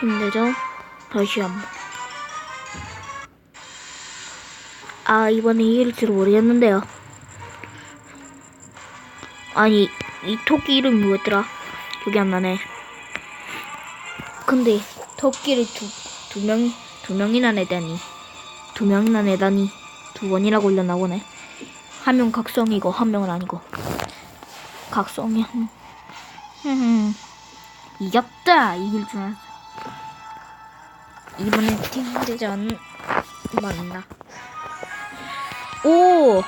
힘들죠? 다시 한 번. 아, 이번에 이길 줄 모르겠는데요. 아니, 이 토끼 이름이 뭐였더라? 기억이 안 나네. 근데, 토끼를 두, 두 명, 두 명이나 내다니. 두 명이나 내다니. 두 번이나 걸렸나 보네. 한 명 각성이고, 한 명은 아니고. 각성이 한, 흠, 이겼다! 이길 줄 알았어. 이번에 팀대전 맞나? 오!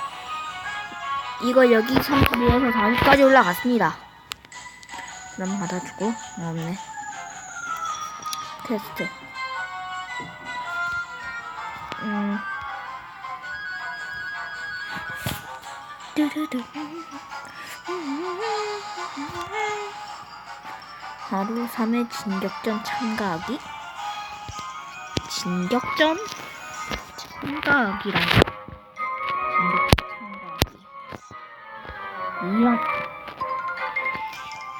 이거 여기 31에서 40까지 올라갔습니다. 그럼 받아주고, 어, 없네. 테스트. 음. 뚜루루. 하루 3회 진격전 참가하기? 진격전? 참가하기란 진 이런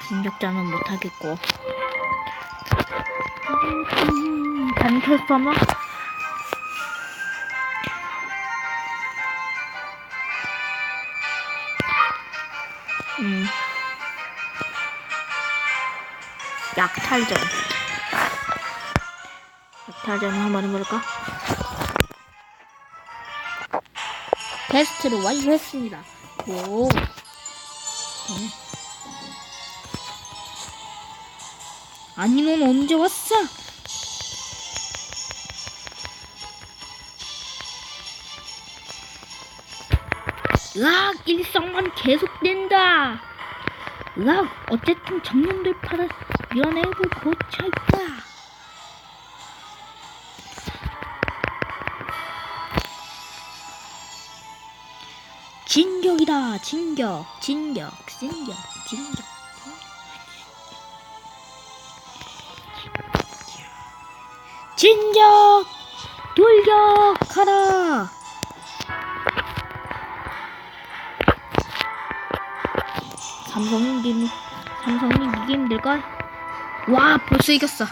진격전은 못하겠고 서머? 음. 약탈전 약탈전 한번 해볼까? 테스트를 완료했습니다. 오. 아니 넌 언제 왔어? 으악 일성만 계속된다. 으악 어쨌든 정년 돌파라 면회를 고쳐있다. 진격이다 진격 진격 진격 진격 진격! 돌격하라! 삼성님 이기면 삼성님 이기 힘들걸? 와 벌써 이겼어.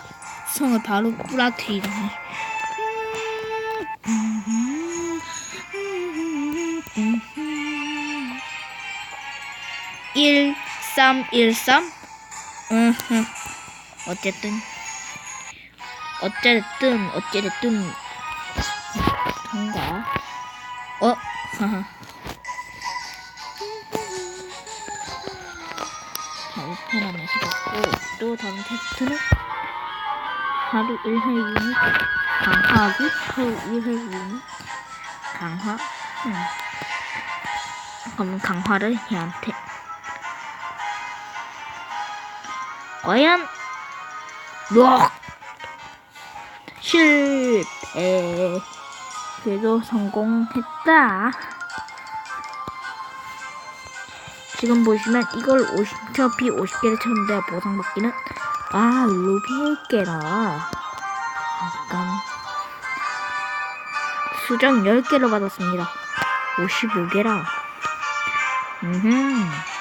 성을 바로 부라트리다니 일, 삼, 일, 삼. 음, 어쨌든, 어쨌든, 어쨌든, 통과. 어, 하하. 자, 5편 하나 해봤고, 또 다른 테스트는 하루 1회 유닛 강화하기, 하루 1회 유닛 강화. 음. 그럼 강화를 얘한테. 과연 록 실패 그래도 성공했다. 지금 보시면 이걸 50, 트로피 50개를 쳤는데 보상받기는 아 루비 10개라 약간 수정 10개를 받았습니다. 55개라. 음흠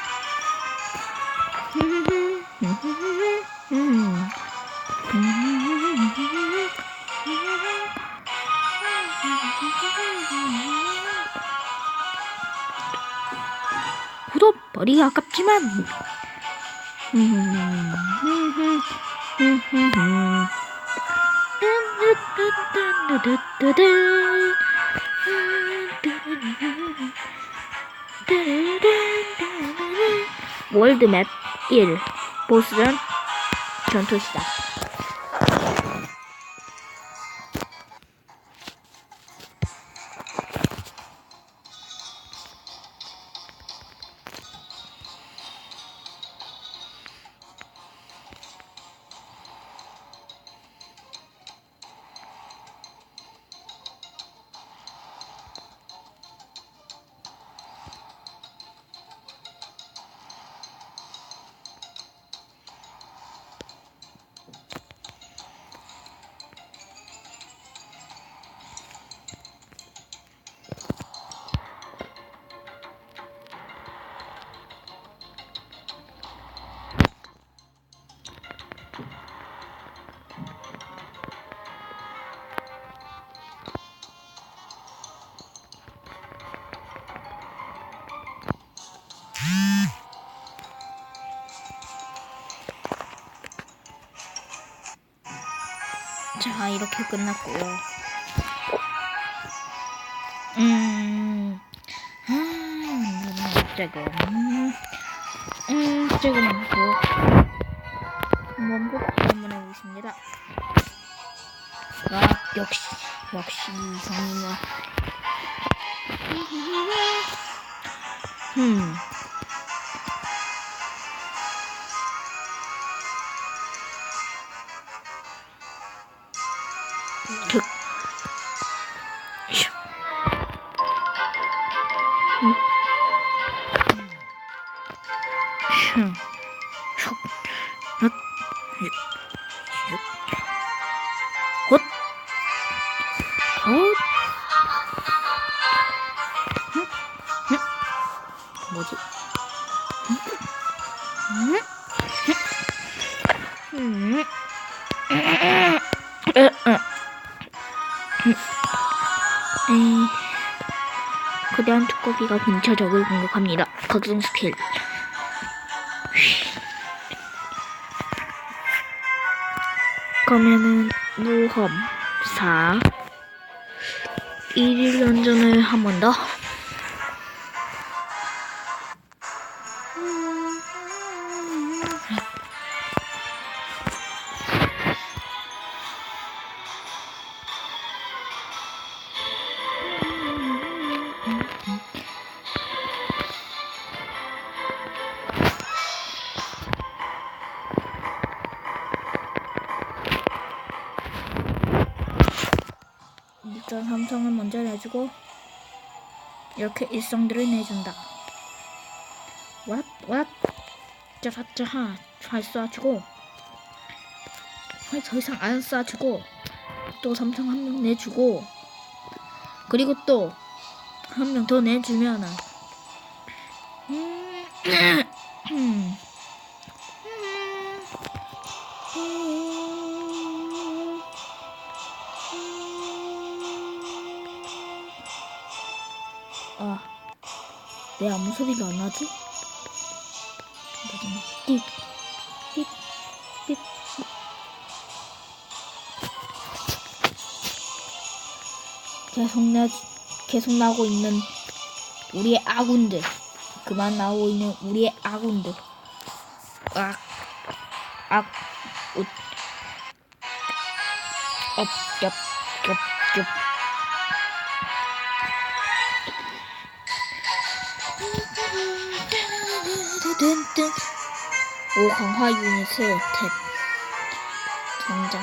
구독 머리 아깝지만 월드맵 1 보스전 전투 시작 자, 이렇게 끝났고요. 음, 음, 조금, 음, 조금 더 한번 뽑기 한번 해보겠습니다. 아, 역시, 역시 이성이야. 음. 흠. 흠. 뭐지? 거대한 두꺼비가 근처 적을 공격합니다. 각성 스킬. 그러면은 모험 4 1일 연전을 한 번 더. 일단 삼성을 먼저 내주고 이렇게 일성들을 내준다. 왓? 왓? 짜자자 잘 쏴주고 더 이상 안 쏴주고 또 삼성 한 명 내주고 그리고 또 한 명 더 내주면은 음, 음, 음, 왜 아무 소리가 안 나지? 계속 나, 계속 나오고 있는 우리의 아군들. 그만 나오고 있는 우리의 아군들. 악, 악, 웃. 업, 엽, 엽, 엽. 뜬뜬. 오 강화 유닛을 탭 성장.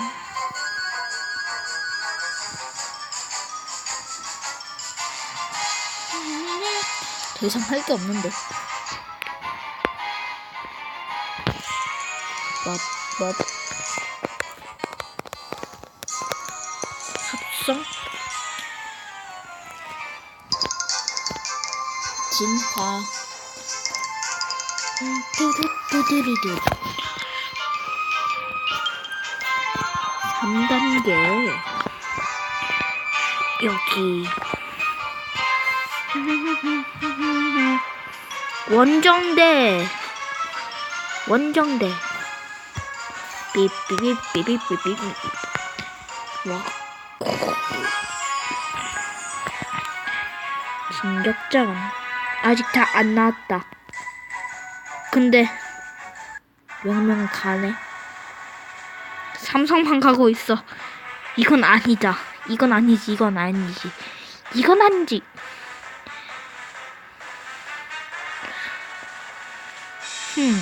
더 이상 할 게 없는데. 맙맙. 합성? 진화 뚜두뚜두두두 3단계 여기 원정대 원정대 삐삐삐삐삐삐삐 와 진격자가 아직 다 안 나왔다 근데 명명은 가네. 삼성만 가고 있어. 이건 아니다. 이건 아니지. 이건 아니지. 이건 아니지. 흠.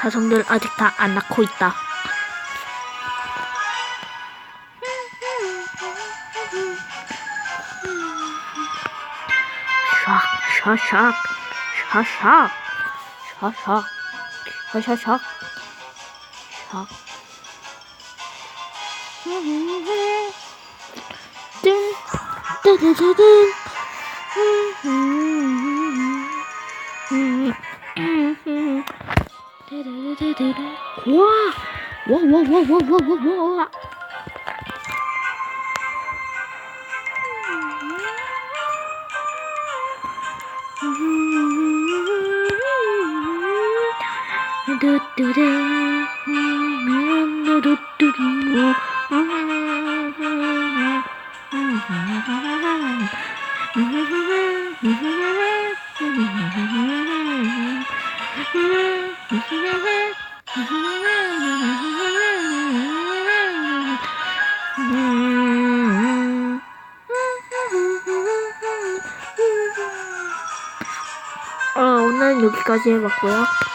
사성들 아직 다 안 낳고 있다. 샥, 샤샥, 샤샥, 샤샥, 샤샤샥, 샥. 뜬, 뜨드드든. 뜨드드드드. 와, 와, 와, 와, 와, 와, 와, 와. 뚜루뚜루 뚜루뚜루 어, 오늘은 여기까지 해봤고요.